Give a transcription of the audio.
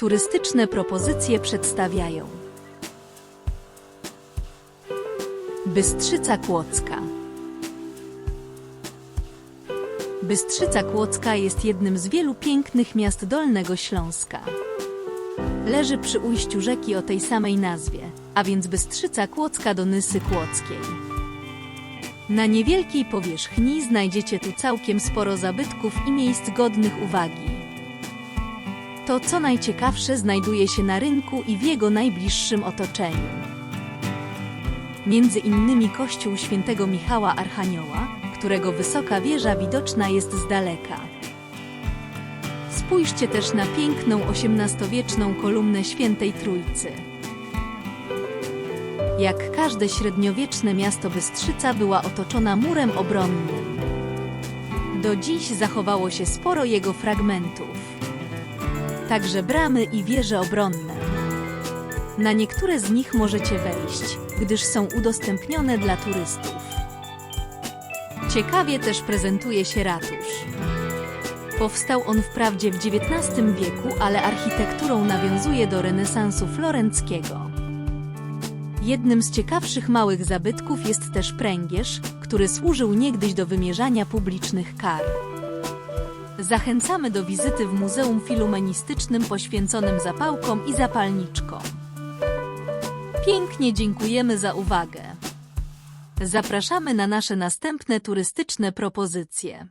Turystyczne propozycje przedstawiają Bystrzyca Kłodzka Bystrzyca Kłodzka jest jednym z wielu pięknych miast Dolnego Śląska. Leży przy ujściu rzeki o tej samej nazwie, a więc Bystrzyca Kłodzka do Nysy Kłodzkiej. Na niewielkiej powierzchni znajdziecie tu całkiem sporo zabytków i miejsc godnych uwagi. To, co najciekawsze, znajduje się na rynku i w jego najbliższym otoczeniu. Między innymi kościół świętego Michała Archanioła, którego wysoka wieża widoczna jest z daleka. Spójrzcie też na piękną XVIII-wieczną kolumnę świętej Trójcy. Jak każde średniowieczne miasto Bystrzyca była otoczona murem obronnym. Do dziś zachowało się sporo jego fragmentów. Także bramy i wieże obronne. Na niektóre z nich możecie wejść, gdyż są udostępnione dla turystów. Ciekawie też prezentuje się ratusz. Powstał on wprawdzie w XIX wieku, ale architekturą nawiązuje do renesansu florenckiego. Jednym z ciekawszych małych zabytków jest też pręgierz, który służył niegdyś do wymierzania publicznych kar. Zachęcamy do wizyty w Muzeum Filumenistycznym poświęconym zapałkom i zapalniczkom. Pięknie dziękujemy za uwagę. Zapraszamy na nasze następne turystyczne propozycje.